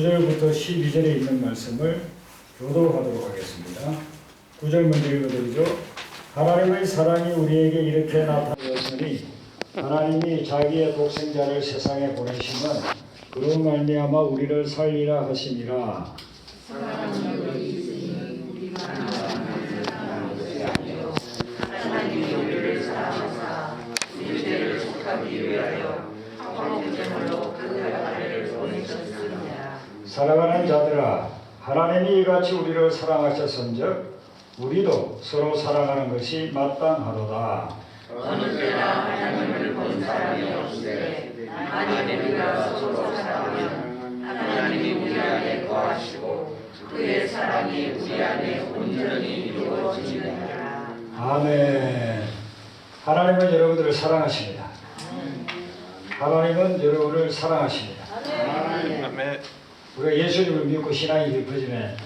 9절부터 12절에 있는 말씀을 교도하도록 하겠습니다. 9절 먼저 읽어드리죠. 하나님의 사랑이 우리에게 이렇게 나타났으니 하나님이 자기의 독생자를 세상에 보내심은 그로 말미암아 우리를 살리라 하심이라. 사랑하는 자들아 하나님이 이같이 우리를 사랑하셨은즉 우리도 서로 사랑하는 것이 마땅하도다. 어느 때나 하나님을 본 사람이 없으되 만일 우리가 서로 사랑하면 하나님이 우리 안에 거하시고 그의 사랑이 우리 안에 온전히 이루어지느니라. 아멘. 하나님은 여러분들을 사랑하십니다. 하나님은 여러분을 사랑하십니다. 우리가 예수님을 믿고 신앙이 깊어지면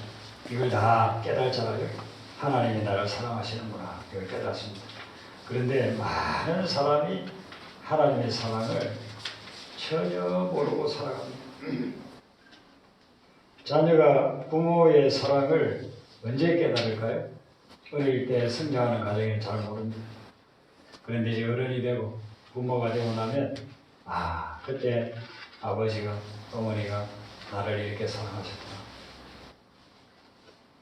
이걸 다 깨달잖아요. 하나님이 나를 사랑하시는구나. 이걸 깨닫습니다. 그런데 많은 사람이 하나님의 사랑을 전혀 모르고 살아갑니다. 자녀가 부모의 사랑을 언제 깨달을까요? 어릴 때 성장하는 과정에 잘 모릅니다. 그런데 이제 어른이 되고 부모가 되고 나면 아 그때 아버지가 어머니가 나를 이렇게 사랑하셨구나.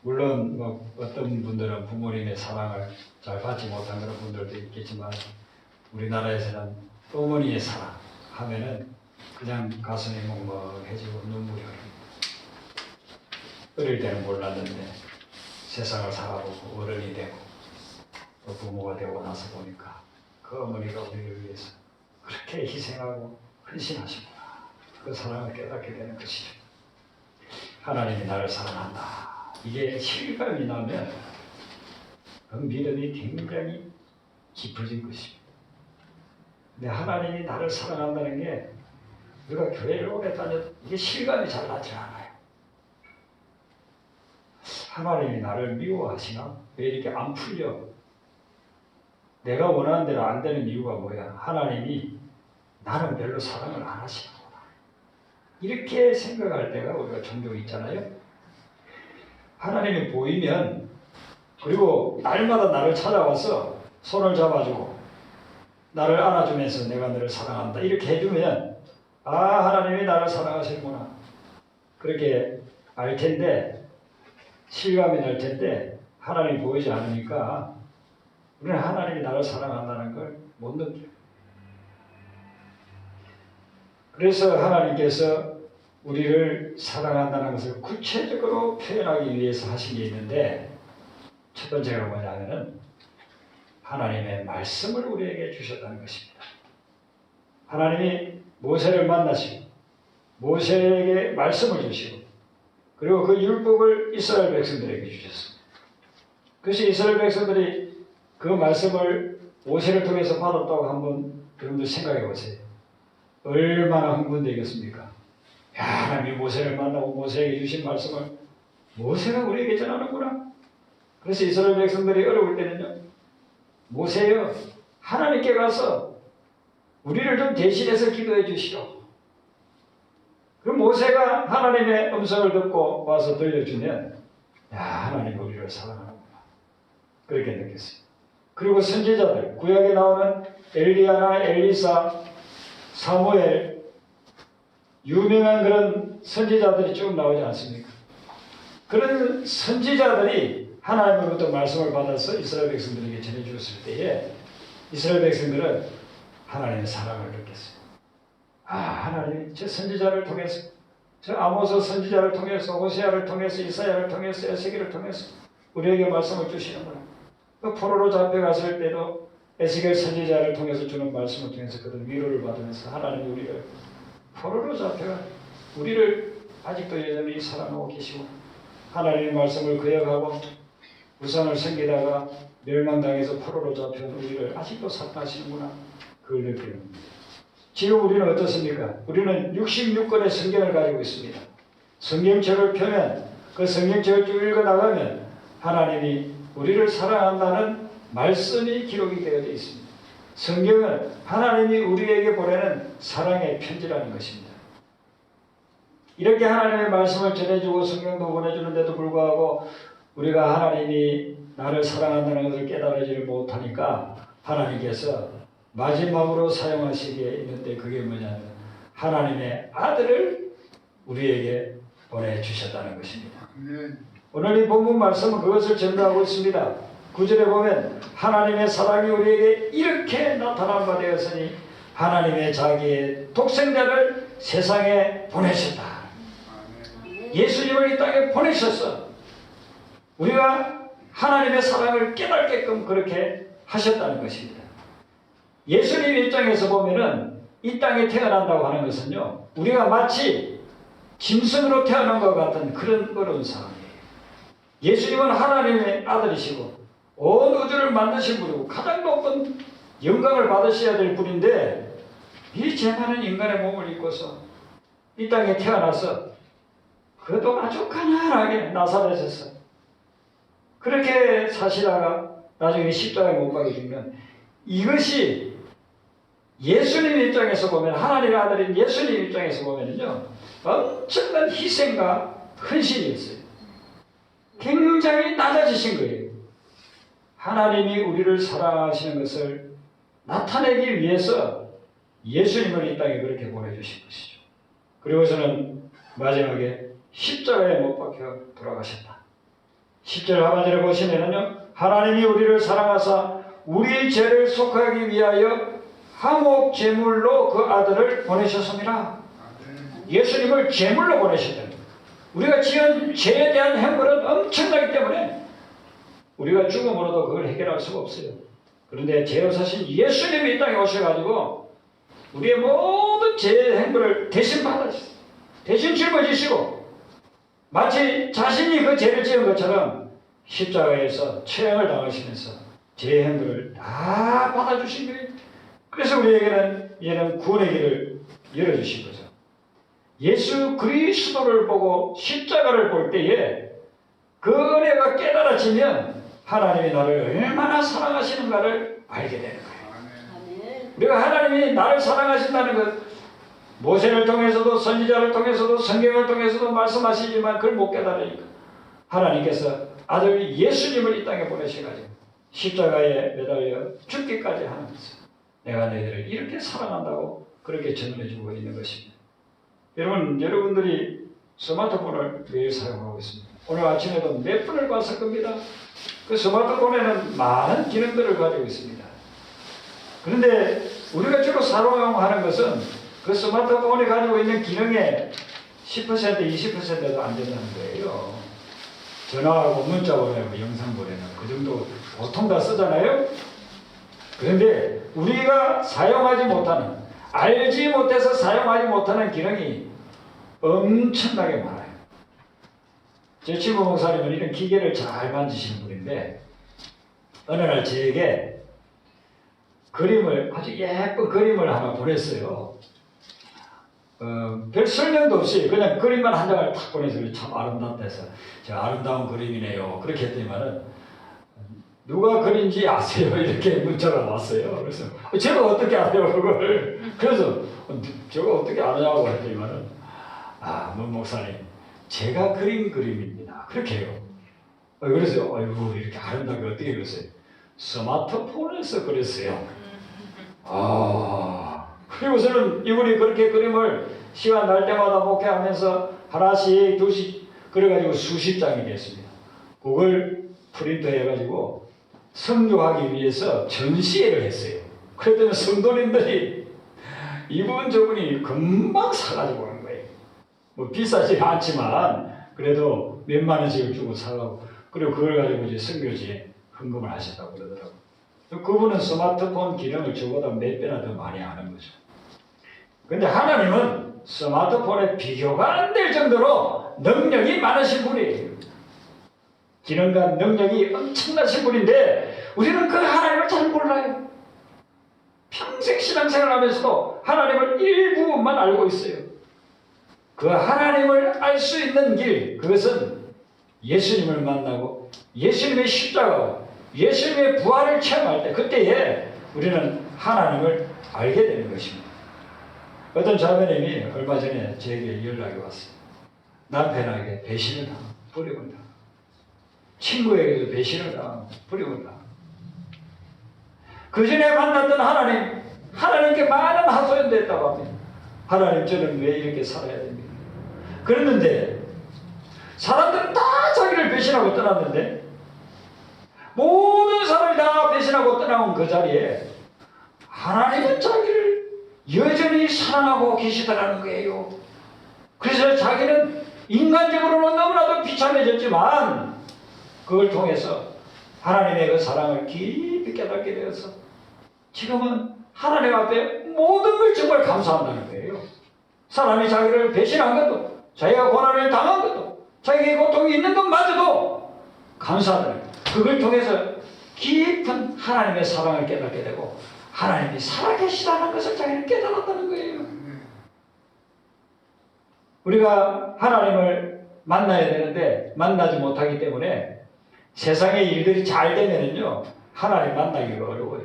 물론 뭐 어떤 분들은 부모님의 사랑을 잘 받지 못한 그런 분들도 있겠지만 우리나라에서는 어머니의 사랑 하면은 그냥 가슴이 먹먹해지고 눈물이 흐릅니다. 어릴 때는 몰랐는데 세상을 살아보고 어른이 되고 또 부모가 되고 나서 보니까 그 어머니가 우리를 위해서 그렇게 희생하고 헌신하시구나. 그 사랑을 깨닫게 되는 것이죠. 하나님이 나를 사랑한다. 이게 실감이 나면 그 믿음이 굉장히 깊어진 것입니다. 근데 하나님이 나를 사랑한다는 게 우리가 교회를 오래 다녀 이게 실감이 잘 나지 않아요. 하나님이 나를 미워하시나? 왜 이렇게 안 풀려? 내가 원하는 대로 안 되는 이유가 뭐야? 하나님이 나는 별로 사랑을 안 하시는구나. 이렇게 생각할 때가 우리가 종종 있잖아요. 하나님이 보이면 그리고 날마다 나를 찾아와서 손을 잡아주고 나를 안아주면서 내가 너를 사랑한다 이렇게 해주면 아 하나님이 나를 사랑하시는구나 그렇게 알 텐데 실감이 날 텐데 하나님이 보이지 않으니까 우리는 하나님이 나를 사랑한다는 걸 못 느껴요. 그래서 하나님께서 우리를 사랑한다는 것을 구체적으로 표현하기 위해서 하신 게 있는데 첫 번째가 뭐냐면은 하나님의 말씀을 우리에게 주셨다는 것입니다. 하나님이 모세를 만나시고 모세에게 말씀을 주시고 그리고 그 율법을 이스라엘 백성들에게 주셨습니다. 그래서 이스라엘 백성들이 그 말씀을 모세를 통해서 받았다고 한번 여러분들 생각해 보세요. 얼마나 흥분되겠습니까? 야, 하나님이 모세를 만나고 모세에게 주신 말씀을 모세가 우리에게 전하는구나. 그래서 이스라엘 백성들이 어려울 때는요, 모세여, 하나님께 가서 우리를 좀 대신해서 기도해 주시오. 그럼 모세가 하나님의 음성을 듣고 와서 들려주면, 야, 하나님 우리를 사랑하는구나. 그렇게 느꼈어요. 그리고 선지자들, 구약에 나오는 엘리야나 엘리사, 사무엘, 유명한 그런 선지자들이 쭉 나오지 않습니까? 그런 선지자들이 하나님으로부터 말씀을 받아서 이스라엘 백성들에게 전해주었을 때에 이스라엘 백성들은 하나님의 사랑을 느꼈어요. 아, 하나님 저 선지자를 통해서 저 아모스 선지자를 통해서 호세아를 통해서 이사야를 통해서 에스겔을 통해서 우리에게 말씀을 주시는구나. 그 포로로 잡혀갔을 때도 에스겔 선지자를 통해서 주는 말씀을 통해서 그들 위로를 받으면서 하나님 우리를 포로로 잡혀가 우리를 아직도 여전히 사랑하고 계시고 하나님의 말씀을 거역하고 우상을 섬기다가 멸망당해서 포로로 잡혀온 우리를 아직도 사랑하시는구나 그걸 느끼는. 지금 우리는 어떻습니까? 우리는 66권의 성경을 가지고 있습니다. 성경책을 펴면 그 성경책을 쭉 읽어 나가면 하나님이 우리를 사랑한다는 말씀이 기록이 되어 있습니다. 성경은 하나님이 우리에게 보내는 사랑의 편지라는 것입니다. 이렇게 하나님의 말씀을 전해주고 성경도 보내주는데도 불구하고 우리가 하나님이 나를 사랑한다는 것을 깨달아지를 못하니까 하나님께서 마지막으로 사용하시게 있는데 그게 뭐냐면 하나님의 아들을 우리에게 보내주셨다는 것입니다. 오늘 이 본문 말씀은 그것을 전달하고 있습니다. 구절에 보면 하나님의 사랑이 우리에게 이렇게 나타난 바 되었으니 하나님의 자기의 독생자를 세상에 보내셨다. 예수님을 이 땅에 보내셨어. 우리가 하나님의 사랑을 깨닫게끔 그렇게 하셨다는 것입니다. 예수님 입장에서 보면은 이 땅에 태어난다고 하는 것은요, 우리가 마치 짐승으로 태어난 것 같은 그런 어려운 상황이에요. 예수님은 하나님의 아들이시고, 온 우주를 만드신 분이고, 가장 높은 영광을 받으셔야 될 분인데, 이 재많은 인간의 몸을 입고서 이 땅에 태어나서 그것도 아주 가난하게 나사렛에서 그렇게 사시다가 나중에 십자가에 못 박혀 죽면 이것이 예수님 입장에서 보면 하나님의 아들인 예수님 입장에서 보면은요 엄청난 희생과 헌신이 있어요. 굉장히 낮아지신 거예요. 하나님이 우리를 사랑하시는 것을 나타내기 위해서 예수님을 이 땅에 그렇게 보내주신 것이죠. 그리고서는 마지막에 십자가에 못 박혀 돌아가셨다. 10절 하반절에 보시면은요, 하나님이 우리를 사랑하사 우리 죄를 속하기 위하여 항옥 제물로 그 아들을 보내셨습니다. 예수님을 제물로 보내셨다. 우리가 지은 죄에 대한 형벌은 엄청나기 때문에 우리가 죽음으로도 그걸 해결할 수가 없어요. 그런데 죄의사신 예수님이 이 땅에 오셔가지고 우리의 모든 죄의 행벌을 대신 받으셨어요. 대신 짊어지시고 마치 자신이 그 죄를 지은 것처럼 십자가에서 처형을 당하시면서 죄의 행위를 다 받아주신 거예요. 그래서 우리에게는 이제는 구원의 길을 열어주신 거죠. 예수 그리스도를 보고 십자가를 볼 때에 그 은혜가 깨달아지면 하나님이 나를 얼마나 사랑하시는가를 알게 되는 거예요. 우리가 하나님이 나를 사랑하신다는 것 모세를 통해서도 선지자를 통해서도 성경을 통해서도 말씀하시지만 그걸 못 깨달으니까 하나님께서 아들 예수님을 이 땅에 보내셔가지고 십자가에 매달려 죽기까지 하면서 내가 너희들을 이렇게 사랑한다고 그렇게 전해주고 있는 것입니다. 여러분 여러분들이 스마트폰을 매일 사용하고 있습니다. 오늘 아침에도 몇 분을 봤을 겁니다. 그 스마트폰에는 많은 기능들을 가지고 있습니다. 그런데 우리가 주로 사용하는 것은 그 스마트폰이 가지고 있는 기능의 10% 20%도 안 된다는 거예요. 전화하고 문자 보내고 영상 보내는 그 정도 보통 다 쓰잖아요. 그런데 우리가 사용하지 못하는 알지 못해서 사용하지 못하는 기능이 엄청나게 많아요. 제 친구 목사님은 이런 기계를 잘 만지시는 분인데 어느 날 저에게 그림을 아주 예쁜 그림을 하나 보냈어요. 어, 별 설명도 없이 그냥 그림만 한 장을 탁 보내서 참 아름답다 해서 제가 아름다운 그림이네요. 그렇게 했더니만은 누가 그린지 아세요? 이렇게 문자가 왔어요. 그래서 제가 어떻게 알아요 그걸? 그래서 제가 어떻게 아냐고 했더니만은 아, 문 목사님 제가 그린 그림입니다. 그렇게 해요. 어, 그래서 아이고 이렇게 아름답게 어떻게 그렸어요? 스마트폰에서 그렸어요. 아 그리고서는 이분이 그렇게 그림을 시간 날 때마다 목회하면서 하나씩 두씩 그래가지고 수십 장이 됐습니다. 그걸 프린터 해가지고 성교하기 위해서 전시회를 했어요. 그랬더니 성도님들이 이분 저분이 금방 사가지고. 뭐 비싸지 않지만 그래도 몇만 원씩을 주고 사가고 그리고 그걸 가지고 이제 성교지에 헌금을 하셨다고 그러더라고요. 그분은 스마트폰 기능을 저보다 몇 배나 더 많이 아는 거죠. 근데 하나님은 스마트폰에 비교가 안 될 정도로 능력이 많으신 분이에요. 기능과 능력이 엄청나신 분인데 우리는 그 하나님을 잘 몰라요. 평생 신앙생활 하면서도 하나님을 일부분만 알고 있어요. 그 하나님을 알 수 있는 길, 그것은 예수님을 만나고 예수님의 십자가, 예수님의 부활을 체험할 때, 그때에 우리는 하나님을 알게 되는 것입니다. 어떤 자매님이 얼마 전에 제게 연락이 왔어요. 남편에게 배신을 당하고 불효를 당하고 친구에게도 배신을 당하고 불효를 당하고 그 전에 만났던 하나님 하나님께 많은 하소연도 했다고 합니다. 하나님 저는 왜 이렇게 살아야 됩니까? 그랬는데 사람들은 다 자기를 배신하고 떠났는데 모든 사람이 다 배신하고 떠나온 그 자리에 하나님은 자기를 여전히 사랑하고 계시다라는 거예요. 그래서 자기는 인간적으로는 너무나도 비참해졌지만 그걸 통해서 하나님의 그 사랑을 깊이 깨닫게 되어서 지금은 하나님 앞에 모든 걸 정말 감사한다는 거예요. 사람이 자기를 배신한 것도 자기가 고난을 당한 것도 자기의 고통이 있는 것마저도 거예요. 그걸 통해서 깊은 하나님의 사랑을 깨닫게 되고 하나님이 살아계시다는 것을 자기는 깨달았다는 거예요. 우리가 하나님을 만나야 되는데 만나지 못하기 때문에 세상의 일들이 잘 되면은요 하나님 만나기가 어려워요.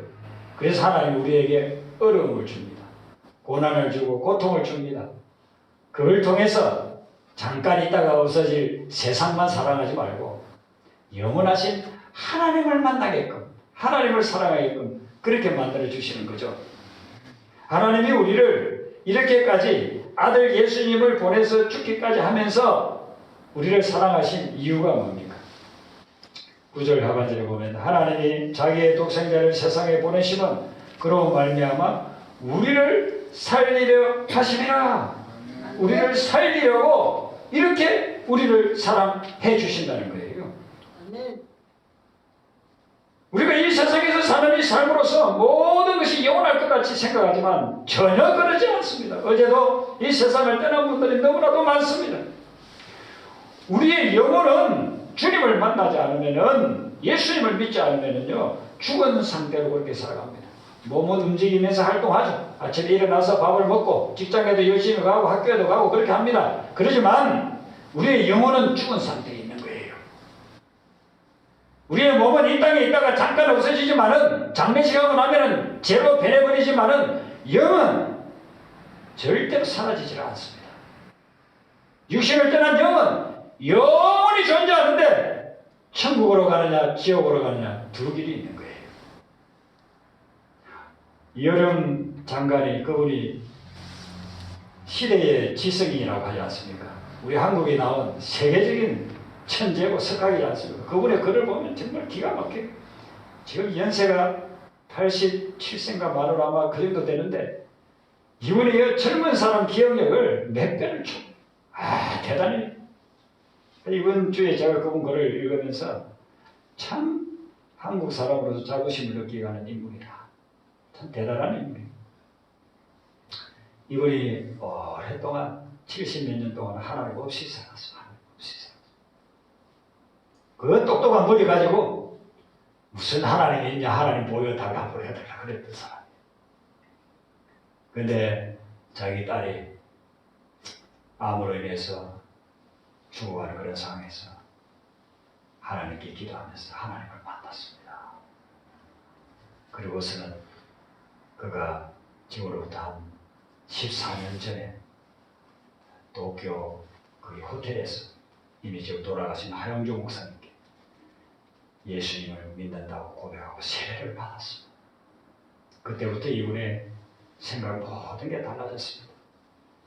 그래서 하나님 우리에게 어려움을 줍니다. 고난을 주고 고통을 줍니다. 그걸 통해서 잠깐 있다가 없어질 세상만 사랑하지 말고 영원하신 하나님을 만나게끔 하나님을 사랑하게끔 그렇게 만들어 주시는 거죠. 하나님이 우리를 이렇게까지 아들 예수님을 보내서 죽기까지 하면서 우리를 사랑하신 이유가 뭡니까? 9절 하반절에 보면 하나님이 자기의 독생자를 세상에 보내시면 그로 말미암아 우리를 살리려 하심이라 우리를 살리려고 이렇게 우리를 사랑해 주신다는 거예요. 우리가 이 세상에서 사는 이 삶으로서 모든 것이 영원할 것 같이 생각하지만 전혀 그러지 않습니다. 어제도 이 세상을 떠난 분들이 너무나도 많습니다. 우리의 영혼은 주님을 만나지 않으면은 예수님을 믿지 않으면은요 죽은 상태로 그렇게 살아갑니다. 몸은 움직이면서 활동하죠. 아침에 일어나서 밥을 먹고 직장에도 열심히 가고 학교에도 가고 그렇게 합니다. 그러지만 우리의 영혼은 죽은 상태에 있는 거예요. 우리의 몸은 이 땅에 있다가 잠깐 없어지지만은 장례식하고 나면은 죄로 변해버리지만은 영은 절대로 사라지질 않습니다. 육신을 떠난 영은 영원히 존재하는데 천국으로 가느냐 지옥으로 가느냐 두 길이 있는. 여름 장관이 그분이 시대의 지성인이라고 하지 않습니까? 우리 한국에 나온 세계적인 천재고 석학이지 않습니까? 그분의 글을 보면 정말 기가 막혀요. 지금 연세가 87세인가 말로 아마 그 정도 되는데 이분이 이 젊은 사람 기억력을 몇 배를 줘. 아 대단히 이번 주에 제가 그분 글을 읽으면서 참 한국 사람으로서 자부심을 느끼게 하는 인물이다. 참 대단한 인물이에요. 이분이 오랫동안 70몇 년 동안 하나님 없이 살았어. 하나님 없이 살았어. 그 똑똑한 머리 가지고 무슨 하나님이 있냐 하나님 보여달라 보여달라 그랬던 사람. 근데 자기 딸이 암으로 인해서 죽어가는 그런 상황에서 하나님께 기도하면서 하나님을 만났습니다. 그리고서는 그가 지금으로부터 한 14년 전에 도쿄 그 호텔에서 이미 지금 돌아가신 하영조 목사님께 예수님을 믿는다고 고백하고 세례를 받았습니다. 그때부터 이분의 생각 모든 게 달라졌습니다.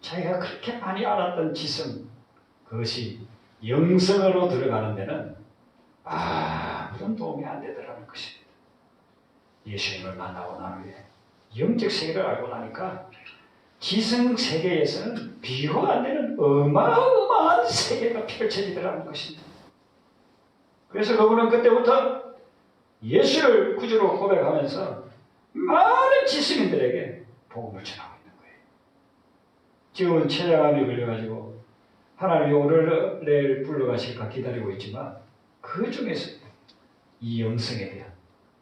자기가 그렇게 많이 알았던 지성 그것이 영성으로 들어가는 데는 아무런 도움이 안 되더라는 것입니다. 예수님을 만나고 난 후에 영적 세계를 알고 나니까 지성 세계에서는 비교가 안 되는 어마어마한 세계가 펼쳐지더라는 것입니다. 그래서 그분은 그때부터 예수를 구주로 고백하면서 많은 지성인들에게 복음을 전하고 있는 거예요. 지금은 체장암이 걸려가지고 하나님이 오늘 내일 불러가실까 기다리고 있지만 그 중에서 이 영성에 대한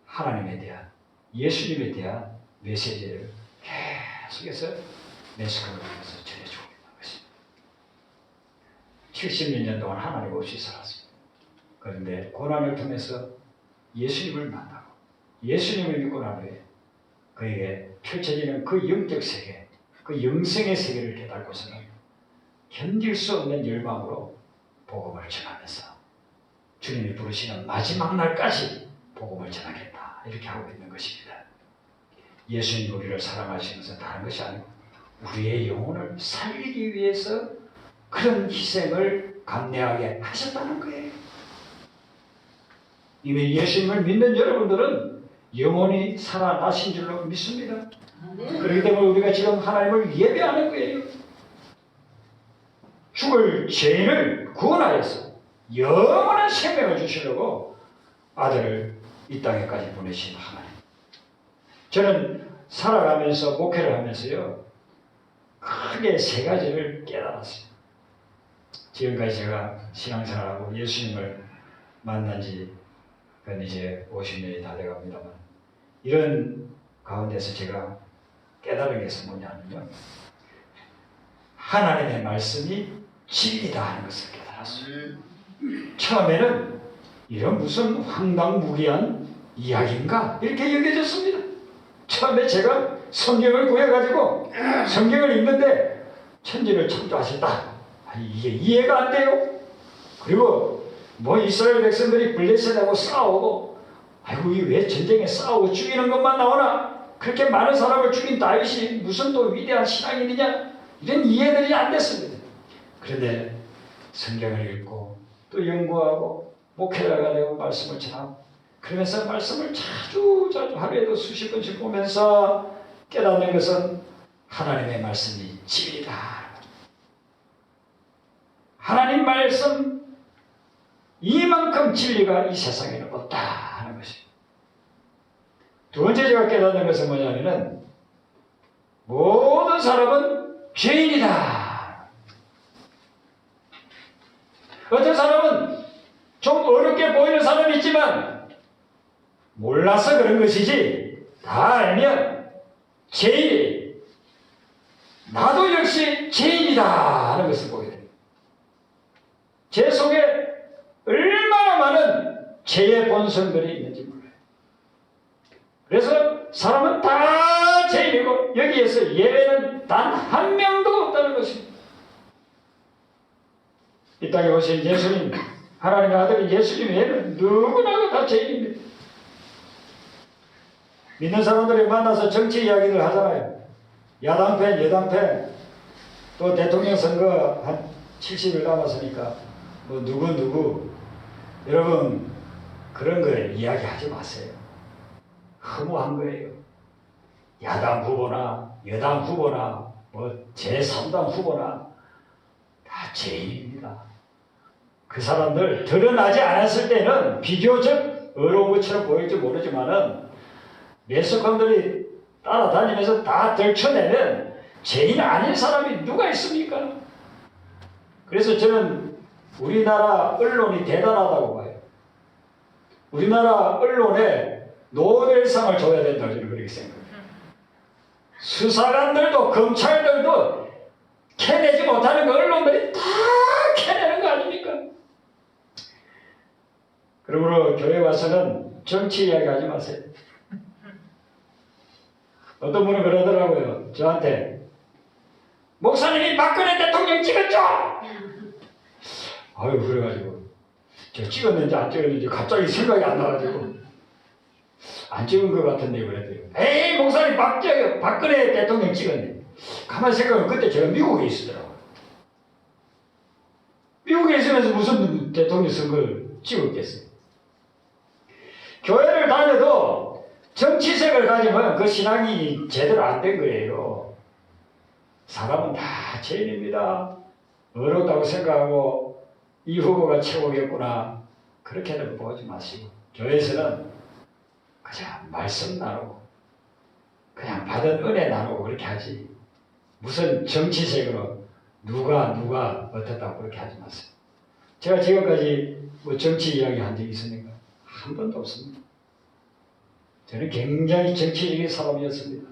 하나님에 대한 예수님에 대한 메시지를 계속해서 메시지를 통해서 전해주고 있는 것입니다. 70몇 년 동안 하나님 없이 살았습니다. 그런데 고난을 통해서 예수님을 만나고 예수님을 믿고 난 후에 그에게 펼쳐지는 그 영적 세계, 그 영성의 세계를 깨닫고서는 견딜 수 없는 열망으로 복음을 전하면서 주님이 부르시는 마지막 날까지 복음을 전하겠다 이렇게 하고 있는 것입니다. 예수님 우리를 사랑하시는 것은 다른 것이 아니고 우리의 영혼을 살리기 위해서 그런 희생을 감내하게 하셨다는 거예요. 이미 예수님을 믿는 여러분들은 영혼이 살아나신 줄로 믿습니다. 그렇기 때문에 우리가 지금 하나님을 예배하는 거예요. 죽을 죄인을 구원하여서 영원한 생명을 주시려고 아들을 이 땅에까지 보내신 하나님. 저는 살아가면서 목회를 하면서요, 크게 세 가지를 깨달았어요. 지금까지 제가 신앙생활하고 예수님을 만난 지 이제 50년이 다 돼갑니다만 이런 가운데서 제가 깨달은 것은 뭐냐면요. 하나님의 말씀이 진리다 하는 것을 깨달았어요. 처음에는 이런 무슨 황당무계한 이야기인가 이렇게 여겨졌습니다. 처음에 제가 성경을 구해가지고 성경을 읽는데 천지를 창조하셨다. 아니 이게 이해가 안 돼요. 그리고 뭐 이스라엘 백성들이 블레셋하고 싸우고 아이고 이 왜 전쟁에 싸우고 죽이는 것만 나오나 그렇게 많은 사람을 죽인 다윗이 무슨 또 위대한 신앙인이냐 이런 이해들이 안 됐습니다. 그런데 성경을 읽고 또 연구하고 목회자가 되고 말씀을 전하고 그러면서 말씀을 자주 자주 하루에도 수십 번씩 보면서 깨닫는 것은 하나님의 말씀이 진리다. 하나님 말씀 이만큼 진리가 이 세상에는 없다 하는 것입니다. 두 번째 제가 깨닫는 것은 뭐냐면은 모든 사람은 죄인이다. 어떤 사람은 좀 어렵게 보이는 사람이 있지만 몰라서 그런 것이지 다 알면 죄인 나도 역시 죄인이다 하는 것을 보게 됩니다. 제 속에 얼마나 많은 죄의 본성들이 있는지 몰라요. 그래서 사람은 다 죄인이고 여기에서 예외는 단 한 명도 없다는 것입니다. 이 땅에 오신 예수님, 하나님의 아들 예수님 외에는 누구나 다 죄인입니다. 믿는 사람들이 만나서 정치 이야기를 하잖아요. 야당 편, 여당 편, 또 대통령 선거 한 70일 남았으니까 뭐 누구 누구 여러분 그런 거 이야기하지 마세요. 허무한 거예요. 야당 후보나 여당 후보나 뭐 제3당 후보나 다 죄인입니다. 그 사람들 드러나지 않았을 때는 비교적 어려운 것처럼 보일지 모르지만은 매석함들이 따라다니면서 다 들춰내면 죄인 아닌 사람이 누가 있습니까? 그래서 저는 우리나라 언론이 대단하다고 봐요. 우리나라 언론에 노벨상을 줘야 된다고 저는 그렇게 생각해요. 수사관들도 검찰들도 캐내지 못하는 거 언론들이 다 캐내는 거 아닙니까? 그러므로 교회 와서는 정치 이야기 하지 마세요. 어떤 분은 그러더라고요. 저한테 목사님이 박근혜 대통령 찍었죠? 아유 그래가지고 저 찍었는지 안 찍었는지 갑자기 생각이 안 나가지고 안 찍은 것 같은데 그랬더니 에이 목사님 박정 박근혜 대통령 찍었네. 가만 생각하면 그때 제가 미국에 있었더라고요. 미국에 있으면서 무슨 대통령 선거를 찍었겠어요. 교회를 다녀도 정치색을 가지면 그 신앙이 제대로 안 된 거예요. 사람은 다 죄인입니다. 어렵다고 생각하고 이 후보가 최고겠구나. 그렇게는 보지 마시고 교회에서는 그냥 말씀 나누고 그냥 받은 은혜 나누고 그렇게 하지 무슨 정치색으로 누가 누가 어떻다고 그렇게 하지 마세요. 제가 지금까지 뭐 정치 이야기 한 적이 있습니까? 한 번도 없습니다. 저는 굉장히 정치적인 사람이었습니다.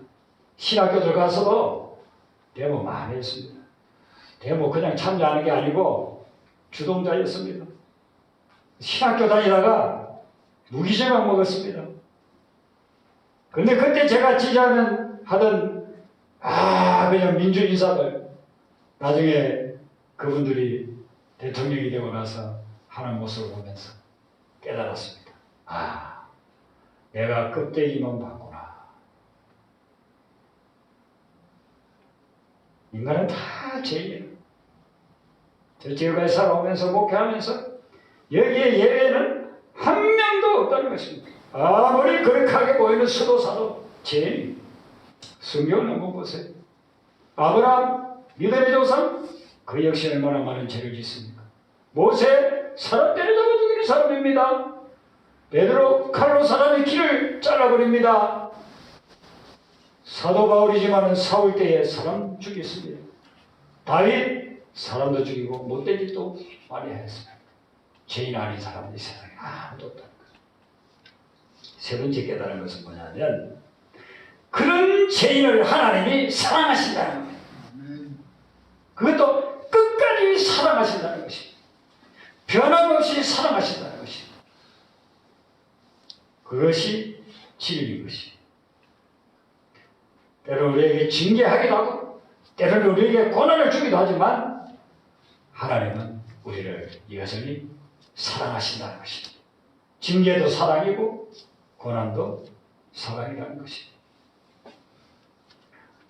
신학교 들어가서도 데모 많이 했습니다. 데모 그냥 참여하는 게 아니고 주동자였습니다. 신학교 다니다가 무기징역 먹었습니다. 근데 그때 제가 지지하는 하던 아 그냥 민주 인사들 나중에 그분들이 대통령이 되고 나서 하는 모습을 보면서 깨달았습니다. 아, 내가 껍데기만 봤구나. 인간은 다 죄예요. 저 지역에 살아오면서 목회하면서 여기에 예외는 한 명도 없다는 것입니다. 아무리 거룩하게 보이는 수도사도 죄인. 성경을 한번 보세요. 아브라함 믿음의 조상 그 역시 얼마나 많은 죄를 짓습니까? 모세 사람 때려잡아 죽이는 사람입니다. 베드로 칼로 사람의 길을 잘라버립니다. 사도 바울이지만은 사울 때에 사람 죽였습니다. 다윗 사람도 죽이고 못된 짓도 많이 했습니다. 죄인 아닌 사람은 이 세상에 아무도 없다는 거죠. 세 번째 깨달은 것은 뭐냐면 그런 죄인을 하나님이 사랑하신다는 거예요. 그것도 끝까지 사랑하신다는 것입니다. 변함없이 사랑하신다는 것입니다. 그것이 진리인 것입니다. 때로 우리에게 징계하기도 하고, 때로는 우리에게 고난을 주기도 하지만, 하나님은 우리를 여전히 사랑하신다는 것입니다. 징계도 사랑이고, 고난도 사랑이라는 것입니다.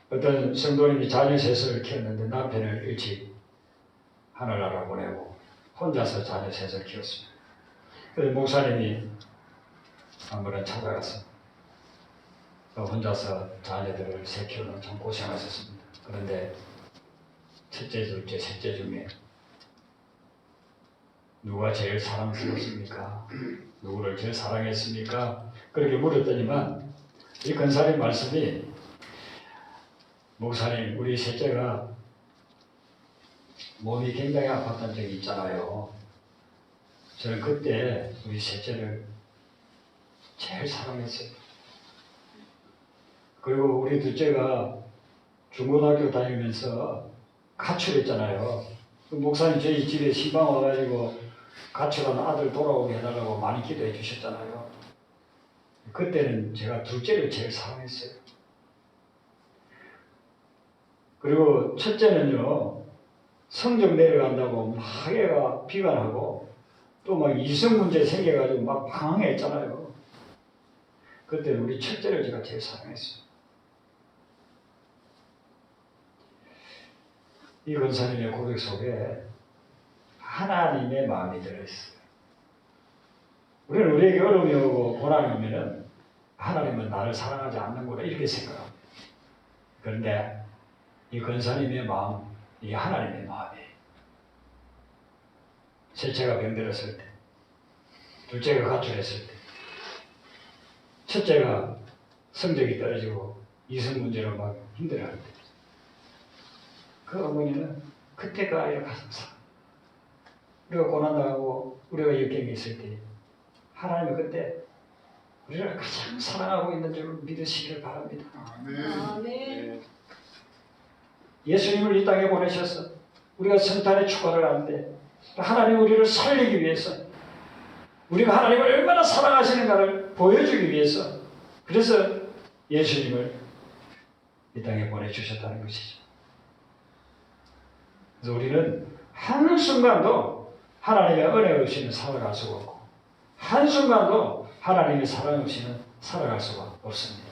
어떤 성도님이 자녀 셋을 키웠는데 남편을 일찍 하늘나라 보내고 혼자서 자녀 셋을 키웠습니다. 그래서 목사님이 한 번은 찾아가서 그 혼자서 자녀들을 세 키우는 참 고생하셨습니다. 그런데 첫째, 둘째, 셋째 중에 누가 제일 사랑스럽습니까? 누구를 제일 사랑했습니까? 그렇게 물었더니만 이 근사님 말씀이 목사님, 우리 셋째가 몸이 굉장히 아팠던 적이 있잖아요. 저는 그때 우리 셋째를 제일 사랑했어요. 그리고 우리 둘째가 중고등학교 다니면서 가출했잖아요. 그 목사님 저희 집에 시방 와가지고 가출한 아들 돌아오게 해달라고 많이 기도해 주셨잖아요. 그때는 제가 둘째를 제일 사랑했어요. 그리고 첫째는요, 성적 내려간다고 막 애가 비관하고 또 막 이성 문제 생겨가지고 막 방황했잖아요. 그때는 우리 첫째를 제가 제일 사랑했어요. 이 권사님의 고백 속에 하나님의 마음이 들어있어요. 우리는 우리에게 어려움이 오고 고난이 오면은 하나님은 나를 사랑하지 않는구나 이렇게 생각합니다. 그런데 이 권사님의 마음, 이게 하나님의 마음이에요. 셋째가 병들었을 때, 둘째가 가출했을 때, 첫째가 성적이 떨어지고 이성 문제로 막 힘들어할 때, 그 어머니는 그때가 아니라 가슴 상. 우리가 고난당하고 우리가 역경이 있을 때, 하나님은 그때 우리를 가장 사랑하고 있는 줄 믿으시기를 바랍니다. 아멘. 예수님을 이 땅에 보내셔서 우리가 성탄의 축하를 하는데 하나님 우리를 살리기 위해서 우리가 하나님을 얼마나 사랑하시는가를 보여주기 위해서 그래서 예수님을 이 땅에 보내주셨다는 것이죠. 그래서 우리는 한순간도 하나님의 은혜 없이는 살아갈 수가 없고 한순간도 하나님의 사랑 없이는 살아갈 수가 없습니다.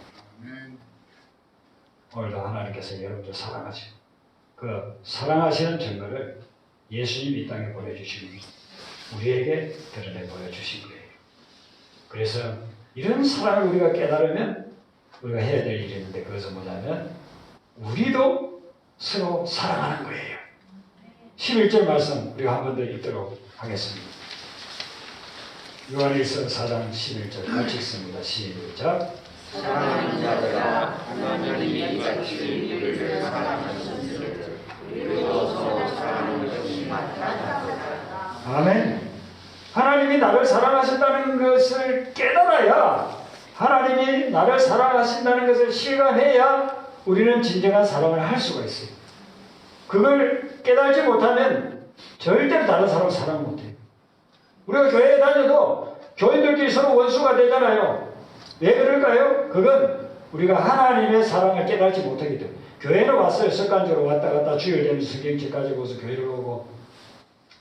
오늘도 하나님께서 여러분들 사랑하시고 그 사랑하시는 증거를 예수님이 이 땅에 보내주시고 우리에게 드러내 보여주신 거예요. 그래서 이런 사랑을 우리가 깨달으면 우리가 해야 될 일이 있는데 그것은 뭐냐면 우리도 서로 사랑하는 거예요. 11절 말씀 우리가 한 번 더 읽도록 하겠습니다. 요한일서 4장 11절 같이 읽습니다. 시작. 사랑하는 자들아 하나님이 같이 우리를 사랑하셨으니 우리도 서로 사랑하는 것이 마땅하다. 아멘. 하나님이 나를 사랑하신다는 것을 깨달아야 하나님이 나를 사랑하신다는 것을 실감해야 우리는 진정한 사랑을 할 수가 있어요. 그걸 깨달지 못하면 절대로 다른 사람 사랑 못해요. 우리가 교회에 다녀도 교인들끼리 서로 원수가 되잖아요. 왜 그럴까요? 그건 우리가 하나님의 사랑을 깨달지 못하기 때문에 교회로 왔어요. 습관적으로 왔다 갔다 주일 되면 성경책 가지고 오서 교회를 오고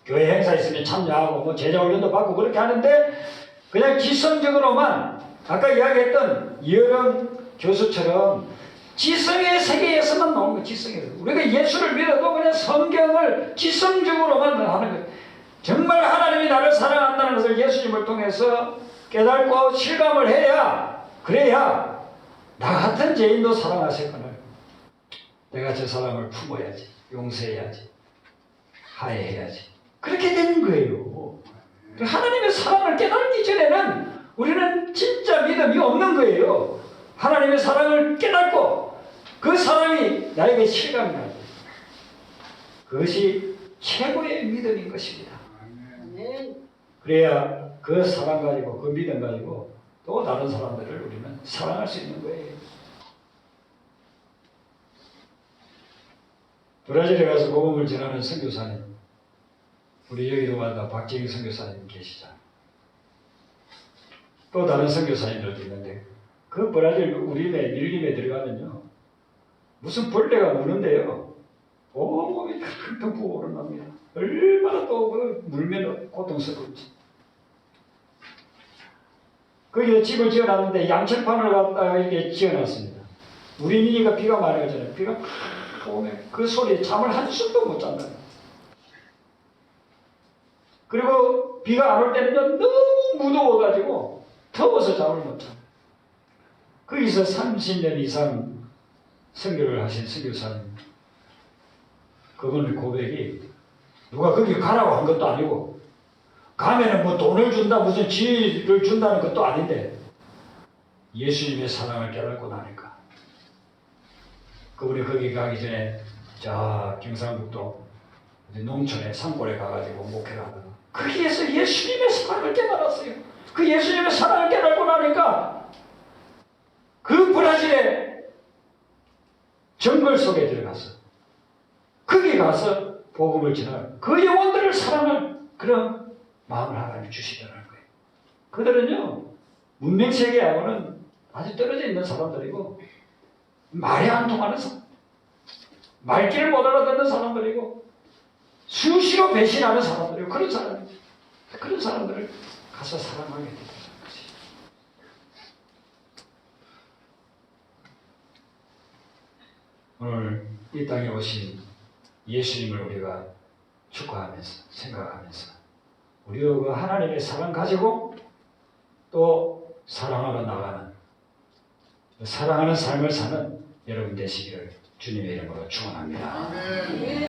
교회 행사 있으면 참여하고 뭐 제자 훈련도 받고 그렇게 하는데 그냥 지성적으로만 아까 이야기했던 이여령 교수처럼 지성의 세계에서만 나오는 거 지성에서 우리가 예수를 믿어도 그냥 성경을 지성적으로만 하는 거예요. 정말 하나님이 나를 사랑한다는 것을 예수님을 통해서 깨닫고 실감을 해야 그래야 나 같은 죄인도 사랑하실 거는 내가 저 사람을 품어야지 용서해야지 화해해야지 그렇게 되는 거예요. 하나님의 사랑을 깨닫기 전에는 우리는 진짜 믿음이 없는 거예요. 하나님의 사랑을 깨닫고 그 사랑이 나에게 실감이 나요. 그것이 최고의 믿음인 것입니다. 그래야 그 사랑 가지고 그 믿음 가지고 또 다른 사람들을 우리는 사랑할 수 있는 거예요. 브라질에 가서 복음을 전하는 선교사님, 우리 여기도 왔다 박재희 선교사님 계시잖아요. 또 다른 선교사님들도 있는데 그 브라질 우림에 밀림에 들어가면요 무슨 벌레가 무는데요 온몸이 텅텅 부어오른답니다. 얼마나 또그 물면 고통스러운지. 거기에 집을 지어놨는데 양철판을 갖다가 이렇게 지어놨습니다. 우리 민이가 비가 많이 오잖아요. 비가 팍 오면 그 소리에 잠을 한숨도 못 잔다. 그리고 비가 안 올 때는요 너무 무더워가지고 더워서 잠을 못 자. 거기서 30년 이상 선교를 하신 선교사님 그분의 고백이 누가 거기 가라고 한 것도 아니고 가면은 뭐 돈을 준다 무슨 지위를 준다는 것도 아닌데 예수님의 사랑을 깨닫고 나니까 그분이 거기 가기 전에 저 경상북도 농촌에 산골에 가가지고 목회를 하다가 거기에서 예수님의 사랑을 깨달았어요 그 예수님의 사랑을 깨닫고 나니까 그 브라질의 정글 속에 들어가서 거기 가서 복음을 전하는 그 영혼들을 사랑하는 그런 마음을 하나님 주시더라는 거예요. 그들은요 문명 세계하고는 아주 떨어져 있는 사람들이고 말이 안 통하는 사람, 말귀를 못 알아듣는 사람들이고 수시로 배신하는 사람들이고 그런 사람, 그런 사람들을 가서 사랑하게 되더라는 것이. 오늘 이 땅에 오신 예수님을 우리가 축하하면서 생각하면서 우리도 그 하나님의 사랑 가지고 또 사랑하러 나가는 사랑하는 삶을 사는 여러분 되시기를 주님의 이름으로 축원합니다.